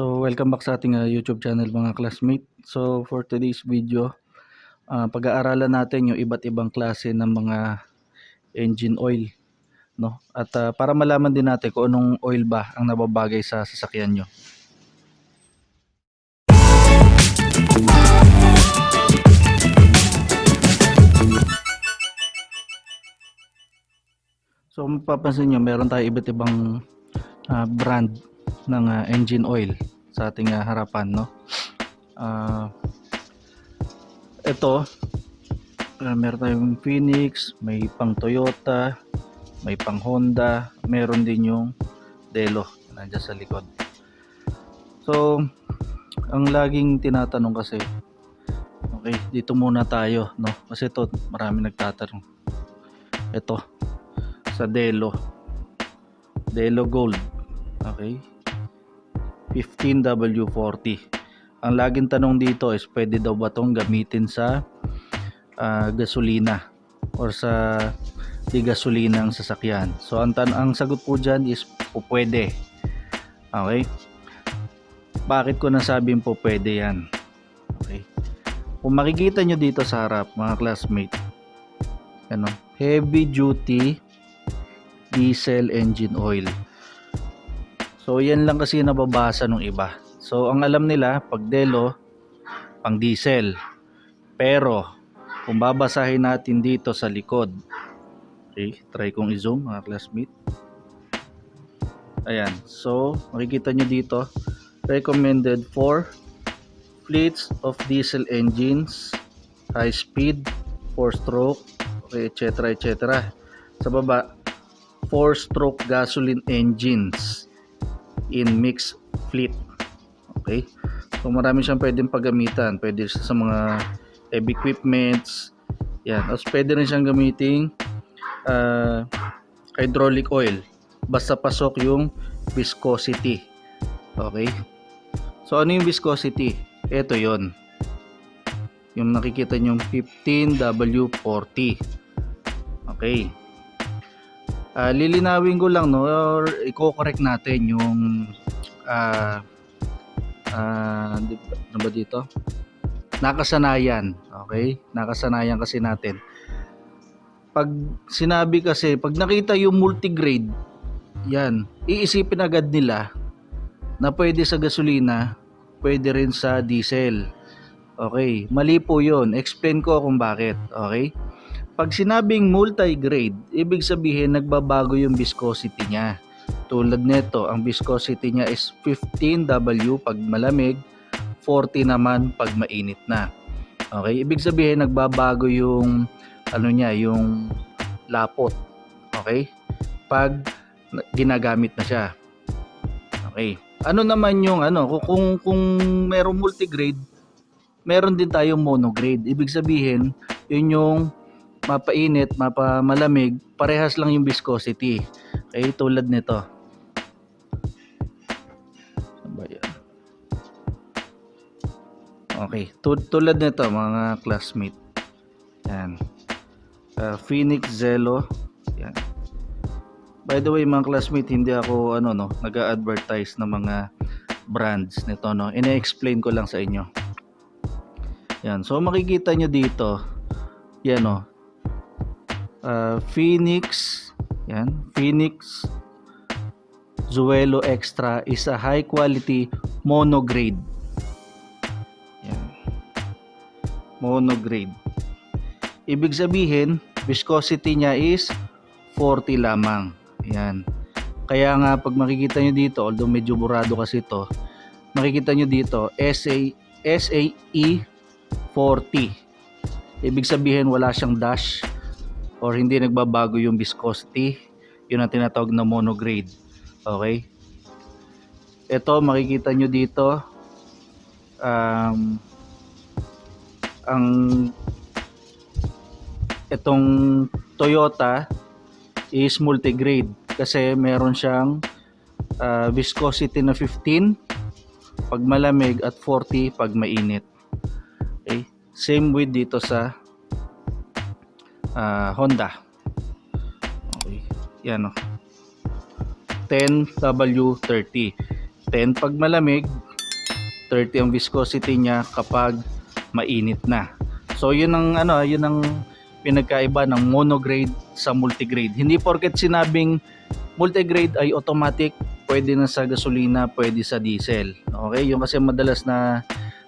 So, welcome back sa ating ah, YouTube channel mga classmate. So, for today's video, ah, pag-aaralan natin yung iba't ibang klase ng mga engine oil. No? At ah, para malaman din natin kung anong oil ba ang nababagay sa sasakyan nyo. So, mapapansin nyo, meron tayo iba't ibang ah, brand ng ah, engine oil sa ating ah, harapan no? Ah, ito ah, meron tayong Phoenix may pang Toyota may pang Honda meron din yung Delo nandiyan sa likod. So ang laging tinatanong kasi okay dito muna tayo no? Kasi ito marami nagtatanong. Ito sa Delo. Delo Gold. Okay. 15W40. Ang laging tanong dito is pwede daw ba itong gamitin sa ah, gasolina or sa di gasolina ang sasakyan. So ang, ang sagot po dyan is po pwede. Okay. Bakit ko nasabing po pwede yan? Okay. Kung makikita nyo dito sa harap mga classmate, ano, heavy duty diesel engine oil. So yan lang kasi nababasa ng iba. So ang alam nila pag Delo pang diesel. Pero kung babasahin natin dito sa likod. Okay, try kong i-zoom mga classmate. Ayan. So makikita nyo dito recommended for fleets of diesel engines, high speed, 4 stroke, okay, etc. etc. Sa baba 4 stroke gasoline engines in mixed fleet. Okay? So marami siyang pwedeng paggamitan. Pwede sa mga heavy equipments. Yan. Tapos pwede rin siyang gamiting uh, hydraulic oil. Basta pasok yung viscosity. Okay? So ano yung viscosity? Ito yon Yung nakikita nyo 15W40. Okay. Ah, lilinawin ko lang no or i-correct natin yung di ba- ano ba dito? Nakasanayan, okay? Nakasanayan kasi natin. Pag sinabi kasi, pag nakita yung multigrade, yan, iisipin agad nila na pwede sa gasolina, pwede rin sa diesel. Okay, mali po 'yon. Explain ko kung bakit, okay? Pag sinabing multi-grade, ibig sabihin nagbabago yung viscosity niya. Tulad nito, ang viscosity niya is 15W pag malamig, 40 naman pag mainit na. Okay, ibig sabihin nagbabago yung ano niya, yung lapot. Okay? Pag na- ginagamit na siya. Okay. Ano naman yung ano, kung, kung merong multigrade, meron din tayong monograde. Ibig sabihin, yun yung mapainit, mapamalamig, parehas lang yung viscosity. Okay, tulad nito. Okay, tu- tulad nito mga classmate. Yan. Uh, Phoenix Zelo. Yan. By the way, mga classmate, hindi ako ano no, nag-advertise ng mga brands nito no. Ine-explain ko lang sa inyo. Yan. So makikita nyo dito, yan no, uh, Phoenix, yan, Phoenix Zuelo Extra is a high quality monograde. Yan. Monograde. Ibig sabihin, viscosity niya is 40 lamang. Yan. Kaya nga pag makikita nyo dito, although medyo burado kasi ito, makikita nyo dito, SA, SAE 40. Ibig sabihin wala siyang dash or hindi nagbabago yung viscosity. Yun ang tinatawag na monograde. Okay? Ito makikita nyo dito um, ang itong Toyota is multigrade kasi meron siyang ah, viscosity na 15 pag malamig at 40 pag mainit. Okay? Same with dito sa ah, Honda. Okay. Yan o. 10W30. 10 pag malamig, 30 ang viscosity niya kapag mainit na. So yun ang ano, yun ang pinagkaiba ng monograde sa multigrade. Hindi porket sinabing multigrade ay automatic, pwede na sa gasolina, pwede sa diesel. Okay? Yung kasi madalas na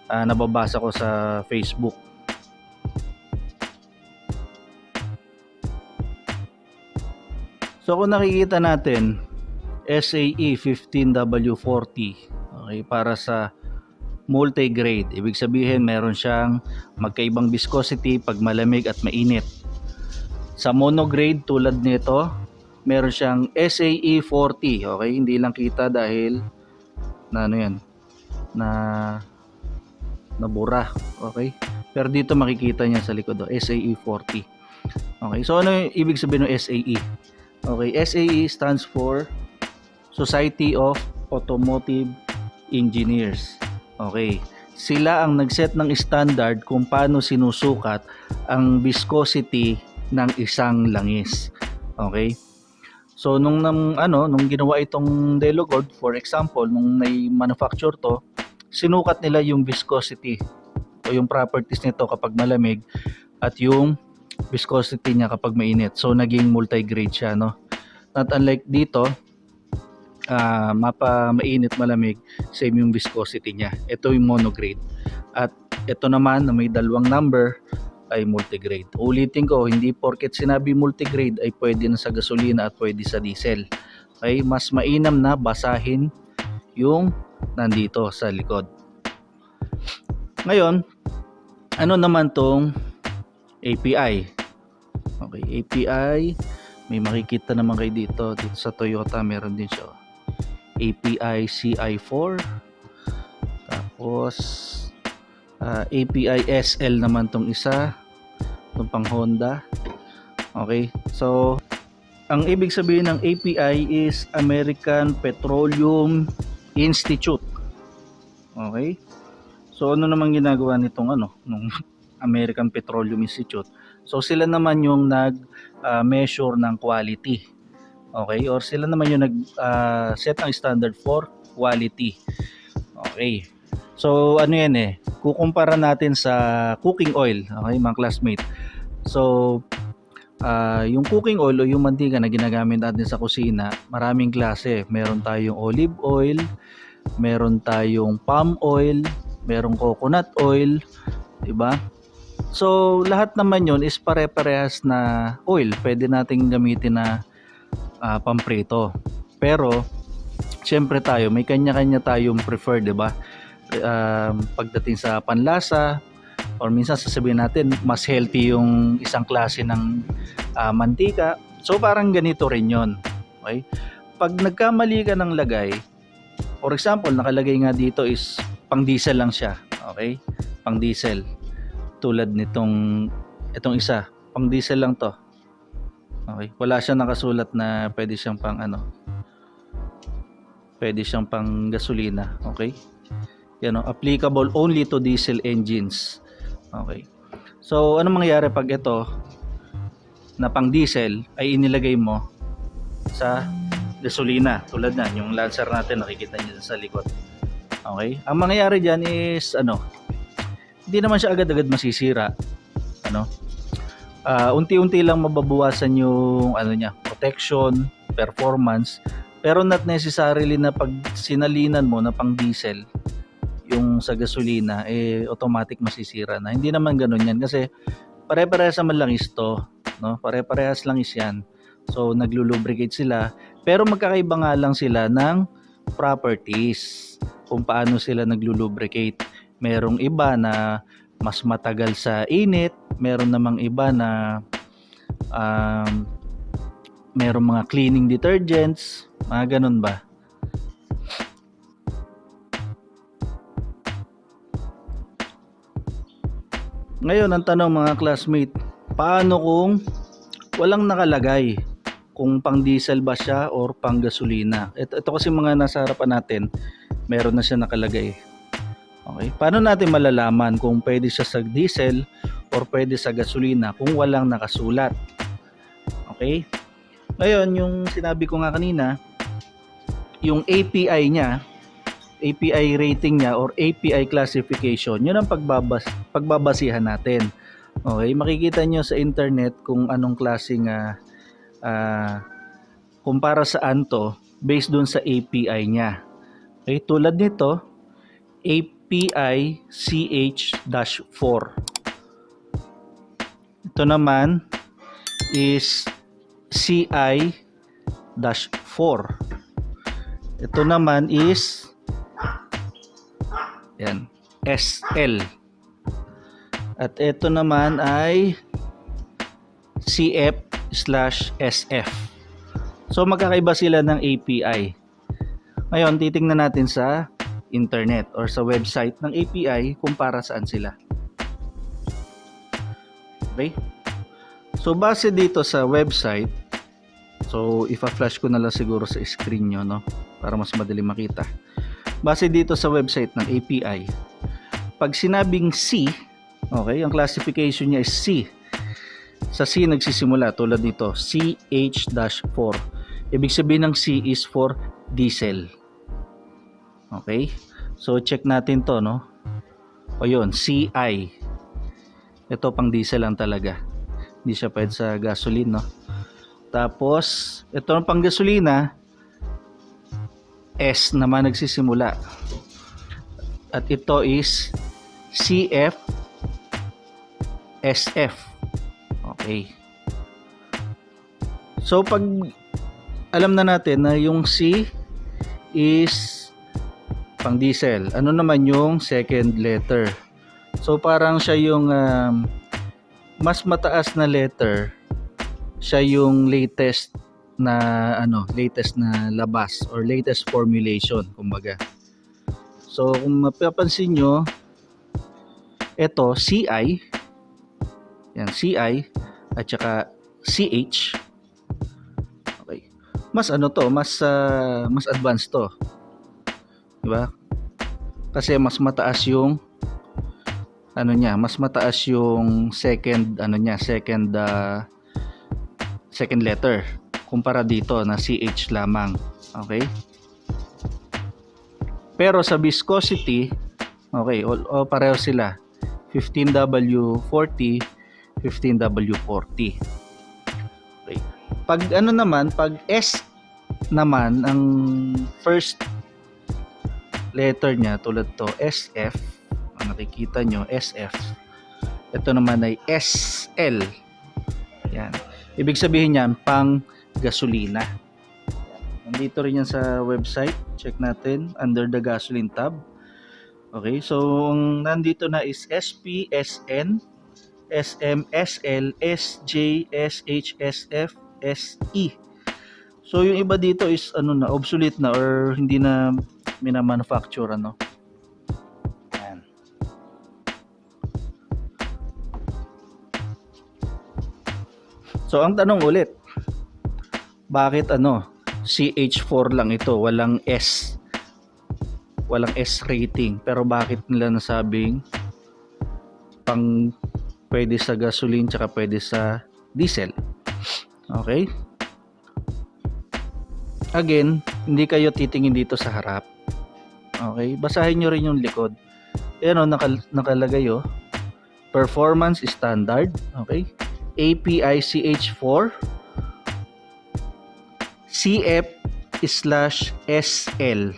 ah, nababasa ko sa Facebook. So kung nakikita natin, SAE 15W40 okay, para sa multigrade. Ibig sabihin meron siyang magkaibang viscosity pag malamig at mainit. Sa monograde tulad nito, meron siyang SAE 40. Okay, hindi lang kita dahil na ano yan, na nabura. Okay? Pero dito makikita niya sa likod, oh, SAE 40. Okay, so ano yung ibig sabihin ng SAE? Okay, SAE stands for Society of Automotive Engineers. Okay, sila ang nagset ng standard kung paano sinusukat ang viscosity ng isang langis. Okay? So nung nang ano, nung ginawa itong Delogord, for example, nung may manufacture to, sinukat nila yung viscosity o yung properties nito kapag malamig at yung viscosity niya kapag mainit. So naging multi-grade siya, no? Not unlike dito, ah mapa mainit malamig, same yung viscosity niya. Ito yung monograde. At ito naman na may dalawang number ay multigrade. Ulitin ko, hindi porket sinabi multigrade ay pwede na sa gasolina at pwede sa diesel. Okay, mas mainam na basahin yung nandito sa likod. Ngayon, ano naman tong API? Okay, API, may makikita naman kayo dito. Dito sa Toyota, meron din siya. API CI4. Tapos, ah, API SL naman tong isa. Itong pang Honda. Okay, so, ang ibig sabihin ng API is American Petroleum Institute. Okay? So ano naman ginagawa nitong ano, nung American Petroleum Institute? So sila naman yung nag ah, measure ng quality. Okay? Or sila naman yung nag ah, set ng standard for quality. Okay. So ano yan eh, kukumpara natin sa cooking oil, okay mga classmate. So ah, yung cooking oil o yung mantika na ginagamit natin sa kusina, maraming klase. Meron tayong olive oil, meron tayong palm oil, merong coconut oil, 'di ba? So, lahat naman 'yon is pare-parehas na oil. Pwede nating gamitin na ah, pamprito. Pero syempre tayo, may kanya-kanya tayong prefer, 'di ba? Um, pagdating sa panlasa or minsan sasabihin natin mas healthy yung isang klase ng ah, mantika. So parang ganito rin 'yon. Okay? Pag nagkamali ka ng lagay, for example, nakalagay nga dito is pang diesel lang siya. Okay? Pang diesel. Tulad nitong itong isa, pang diesel lang 'to. Okay? Wala siya nakasulat na pwede siyang pang ano. Pwede siyang pang gasolina, okay? Yan oh, applicable only to diesel engines. Okay. So, ano mangyayari pag ito na pang diesel ay inilagay mo sa gasolina tulad na yung Lancer natin nakikita niyo sa likod. Okay? Ang mangyayari diyan is ano, hindi naman siya agad-agad masisira. Ano? Ah, unti-unti lang mababawasan yung ano niya, protection, performance, pero not necessarily na pag sinalinan mo na pang diesel yung sa gasolina eh automatic masisira na. Hindi naman ganoon yan kasi pare-parehas naman lang to, no? Pare-parehas lang is yan. So naglulubricate sila pero magkakaiba nga lang sila ng properties kung paano sila naglulubricate. Merong iba na mas matagal sa init, meron namang iba na um, merong mga cleaning detergents, mga ganun ba? Ngayon, ang tanong mga classmate, paano kung walang nakalagay kung pang diesel ba siya or pang gasolina? Ito, ito kasi mga nasa harapan natin, meron na siya nakalagay. Okay, paano natin malalaman kung pwede siya sa diesel or pwede sa gasolina kung walang nakasulat? Okay? Ngayon, yung sinabi ko nga kanina, yung API niya API rating niya or API classification, yun ang pagbabas pagbabasihan natin. Okay, makikita nyo sa internet kung anong klaseng ah, ah, kung para saan to based dun sa API niya. Okay, tulad nito, API CH-4. Ito naman is CI-4. Ito naman is yan, SL. At ito naman ay CF slash SF. So magkakaiba sila ng API. Ngayon, titingnan natin sa internet or sa website ng API kung para saan sila. Okay? So base dito sa website, so ifa-flash ko na lang siguro sa screen nyo, no? Para mas madali makita. Base dito sa website ng API, pag sinabing C, okay, ang classification niya is C. Sa C nagsisimula tulad dito, CH-4. Ibig sabihin ng C is for diesel. Okay? So check natin to, no? O yun, CI. Ito pang diesel lang talaga. Hindi siya pwede sa gasoline, no? Tapos, ito ang pang gasolina, S naman nagsisimula. At ito is CF SF. Okay. So pag alam na natin na yung C is pang diesel. Ano naman yung second letter? So parang siya yung um, mas mataas na letter. Siya yung latest na ano, latest na labas or latest formulation kumbaga. So kung mapapansin nyo, ito CI yan CI at saka CH okay mas ano to mas ah, mas advanced to di ba? Kasi mas mataas yung ano niya mas mataas yung second ano niya second ah, second letter kumpara dito na CH lamang okay? Pero sa viscosity okay o, o pareho sila 15W40 15W40 okay. pag ano naman pag S naman ang first letter niya tulad to SF ang nakikita nyo SF ito naman ay SL yan. Ibig sabihin niyan pang gasolina nandito rin yan sa website. Check natin. Under the gasoline tab. Okay so ang nandito na is SP SN SM SL SJ SH SE so yung iba dito is ano na obsolete na or hindi na minamanufacture ano? Yan so ang tanong ulit bakit ano CH4 lang ito? Walang S. Walang S rating. Pero bakit nila nasabing pang pwede sa gasoline tsaka pwede sa diesel? Okay? Again hindi kayo titingin dito sa harap okay basahin nyo rin yung likod. Ayan o nakal nakalagay o performance standard okay. API CH4 CF slash SL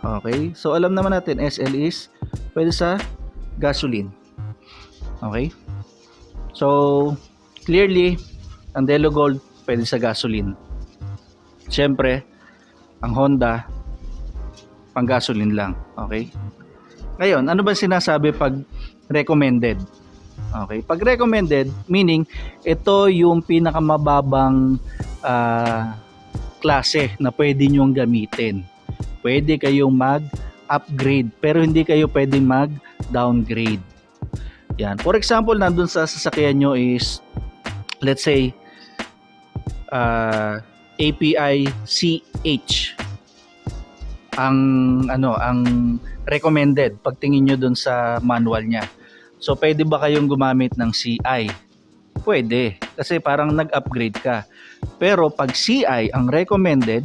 okay. So alam naman natin SL is pwede sa gasoline okay. So clearly ang Delo Gold pwede sa gasoline. Syempre ang Honda pang gasoline lang okay ngayon ano ba sinasabi pag recommended okay pag recommended meaning ito yung pinakamababang ah klase na pwede nyong gamitin. Pwede kayong mag-upgrade pero hindi kayo pwede mag-downgrade. Yan. For example, nandun sa sasakyan nyo is let's say uh, API CH ang ano ang recommended pagtingin nyo dun sa manual niya. So pwede ba kayong gumamit ng CI? Pwede kasi parang nag-upgrade ka. Pero pag CI ang recommended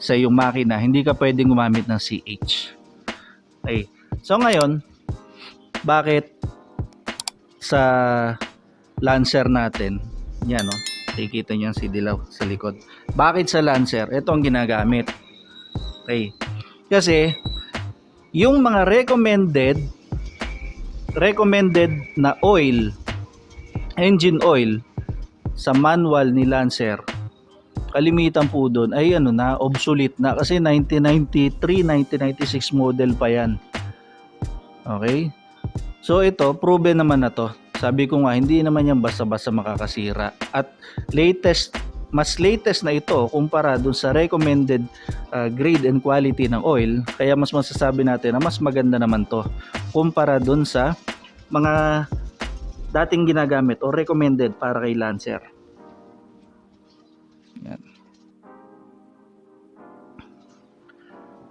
sa iyong makina, hindi ka pwedeng gumamit ng CH. Okay. So ngayon, bakit sa Lancer natin, yan no, nakikita niyo si Dilaw sa likod. Bakit sa Lancer? Ito ang ginagamit. Okay. Kasi, yung mga recommended, recommended na oil, engine oil, sa manual ni Lancer, kalimitan po doon ay ano na, obsolete na kasi 1993, 1996 model pa yan. Okay? So ito, proven naman na to. Sabi ko nga, hindi naman yan basta-basta makakasira. At latest, mas latest na ito kumpara dun sa recommended uh, grade and quality ng oil. Kaya mas masasabi natin na mas maganda naman to kumpara dun sa mga dating ginagamit o recommended para kay Lancer. Yan.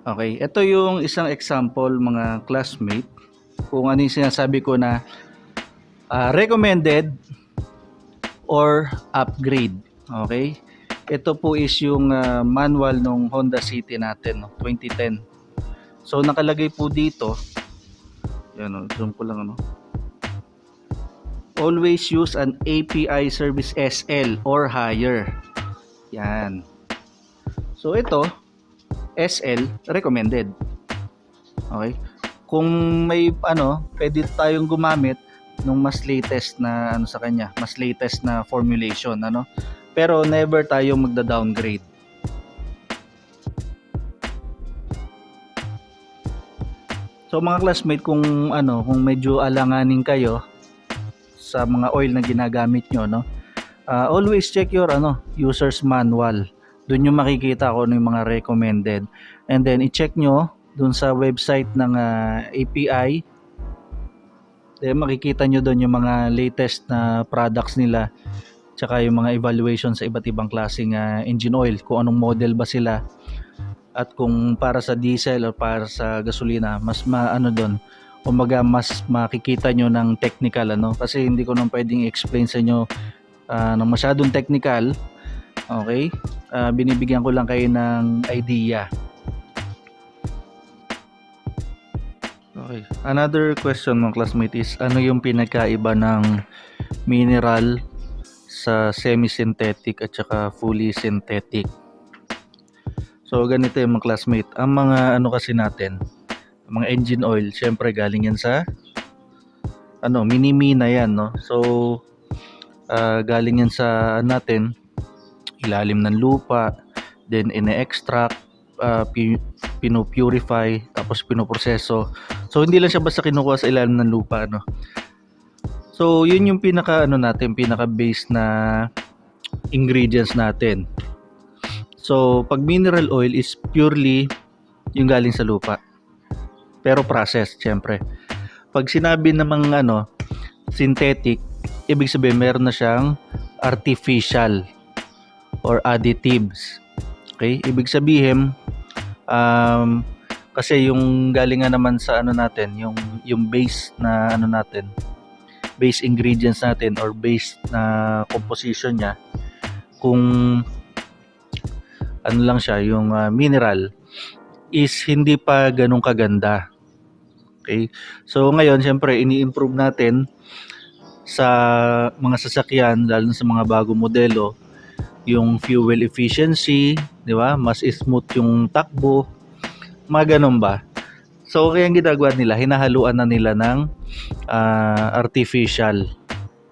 Okay, ito yung isang example mga classmate kung ano yung sinasabi ko na ah, recommended or upgrade. Okay? Ito po is yung ah, manual ng Honda City natin, no, 2010. So nakalagay po dito, yan o, zoom ko lang ano. Always use an API service SL or higher. Yan. So ito, SL recommended. Okay? Kung may ano, pwede tayong gumamit nung mas latest na ano sa kanya, mas latest na formulation, ano? Pero never tayo magda-downgrade. So mga classmate, kung ano, kung medyo alanganin kayo sa mga oil na ginagamit nyo, no? Ah, always check your ano, user's manual. Doon yung makikita ko ano yung mga recommended. And then i-check nyo doon sa website ng ah, API. Then makikita nyo doon yung mga latest na products nila tsaka yung mga evaluation sa iba't ibang klaseng ah, engine oil kung anong model ba sila at kung para sa diesel o para sa gasolina mas maano doon umaga mas makikita nyo ng technical ano kasi hindi ko nang pwedeng i-explain sa inyo ah, ng masyadong technical okay Ah, binibigyan ko lang kayo ng idea Okay. Another question mga classmate is ano yung pinagkaiba ng mineral sa semi-synthetic at saka fully synthetic? So ganito yung mga classmate. Ang mga ano kasi natin, ang mga engine oil, syempre galing yan sa ano, mini-mina yan, no? So ah, galing yan sa natin ilalim ng lupa, then ine-extract, uh, pi- pinupurify, tapos pinoproseso. So hindi lang siya basta kinukuha sa ilalim ng lupa, no. So yun yung pinaka ano natin, pinaka base na ingredients natin. So pag mineral oil is purely yung galing sa lupa. Pero processed, syempre. Pag sinabi namang ano, synthetic, ibig sabihin meron na siyang artificial or additives. Okay? Ibig sabihin, um, kasi yung galingan naman sa ano natin, yung yung base na ano natin, base ingredients natin or base na composition niya, kung ano lang siya, yung ah, mineral is hindi pa ganun kaganda. Okay? So ngayon, syempre, ini-improve natin sa mga sasakyan, lalo na sa mga bagong modelo, yung fuel efficiency, di ba? Mas smooth yung takbo, mga ganun ba? So, kaya ang ginagawa nila, hinahaluan na nila ng ah, artificial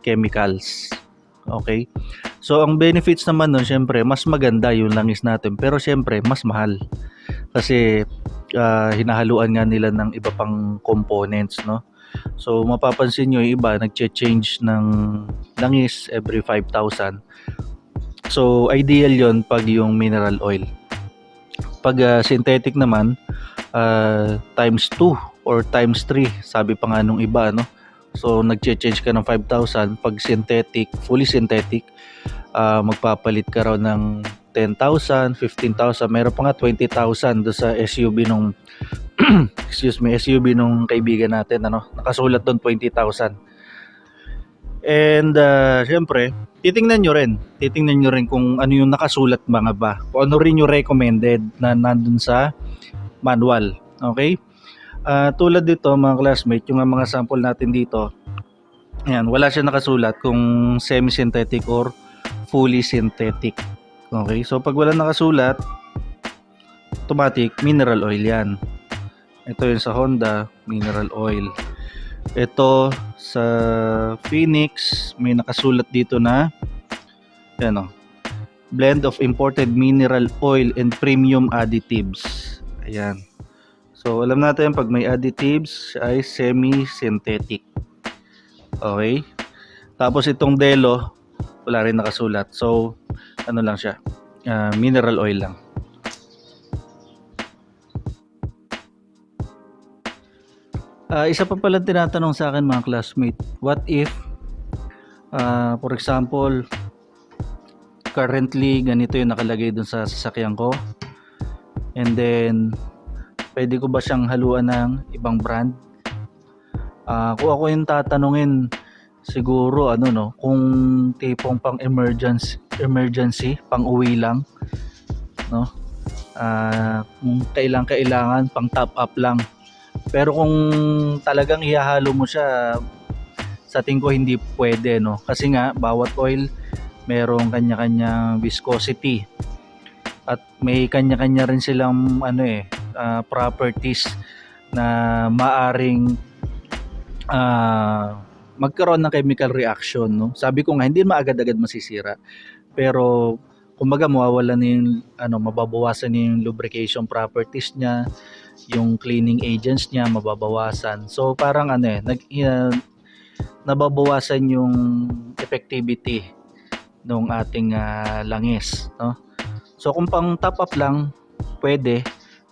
chemicals. Okay? So, ang benefits naman nun, syempre, mas maganda yung langis natin. Pero syempre, mas mahal. Kasi, ah, hinahaluan nga nila ng iba pang components, no? So, mapapansin nyo, yung iba, nagche-change ng langis every 5,000. So, ideal yon pag yung mineral oil. Pag ah, synthetic naman, ah, times 2 or times 3, sabi pa nga nung iba, no? So, nagche-change ka ng 5,000. Pag synthetic, fully synthetic, ah, magpapalit ka raw ng 10,000, 15,000, meron pa nga 20,000 do sa SUV nung excuse me, SUV nung kaibigan natin, ano? Nakasulat doon 20,000. And uh, syempre, titingnan nyo rin. Titingnan nyo rin kung ano yung nakasulat mga ba. Kung ano rin yung recommended na nandun sa manual. Okay? Ah, tulad dito mga classmate, yung mga sample natin dito, ayan, wala siya nakasulat kung semi-synthetic or fully synthetic. Okay, so pag wala nakasulat, automatic mineral oil yan. Ito yung sa Honda, mineral oil. Ito sa Phoenix, may nakasulat dito na ano, blend of imported mineral oil and premium additives. Ayan. So, alam natin pag may additives ay semi-synthetic. Okay? Tapos itong Delo, wala rin nakasulat. So, ano lang siya, ah, mineral oil lang. Ah, isa pa pala tinatanong sa akin mga classmate, what if, ah, for example, currently ganito yung nakalagay dun sa sasakyan ko, and then, pwede ko ba siyang haluan ng ibang brand? Ah, kung ako yung tatanungin, siguro ano no, kung tipong pang emergency, emergency, pang uwi lang, no? Ah, kung kailang kailangan pang top up lang. Pero kung talagang ihahalo mo siya, sa tingin ko hindi pwede, no? Kasi nga, bawat oil merong kanya-kanyang viscosity. At may kanya-kanya rin silang ano eh, ah, properties na maaring ah, magkaroon ng chemical reaction, no? Sabi ko nga, hindi maagad-agad masisira. Pero kumbaga mawawala na yung ano, mababawasan na yung lubrication properties niya, yung cleaning agents niya mababawasan. So parang ano eh, nag uh, nababawasan yung effectivity ng ating ah, langis, no? So kung pang top up lang, pwede.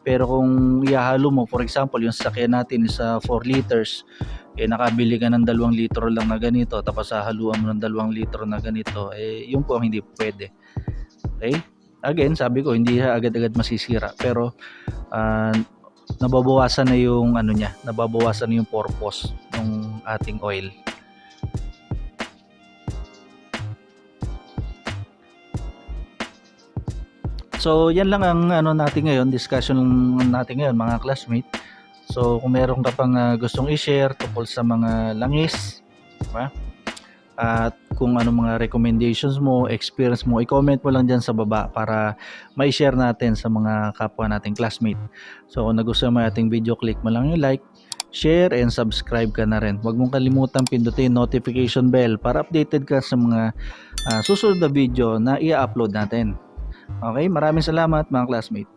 Pero kung ihahalo mo, for example, yung sasakyan natin is sa 4 liters, eh nakabili ka ng 2 litro lang na ganito, tapos hahaluan mo ng 2 litro na ganito, eh yun po ang hindi pwede. Okay? Again, sabi ko, hindi agad-agad masisira. Pero, ah, nababawasan na yung ano niya, nababawasan na yung purpose ng ating oil. So, yan lang ang ano natin ngayon, discussion natin ngayon mga classmate. So, kung meron ka pang ah, gustong i-share tungkol sa mga langis, di ba? At kung ano mga recommendations mo, experience mo, i-comment mo lang dyan sa baba para ma-share natin sa mga kapwa nating classmate. So kung nagustuhan mo ating video, click mo lang yung like, share, and subscribe ka na rin. Huwag mong kalimutan pindutin notification bell para updated ka sa mga ah, susunod na video na i-upload natin. Okay, maraming salamat mga classmate.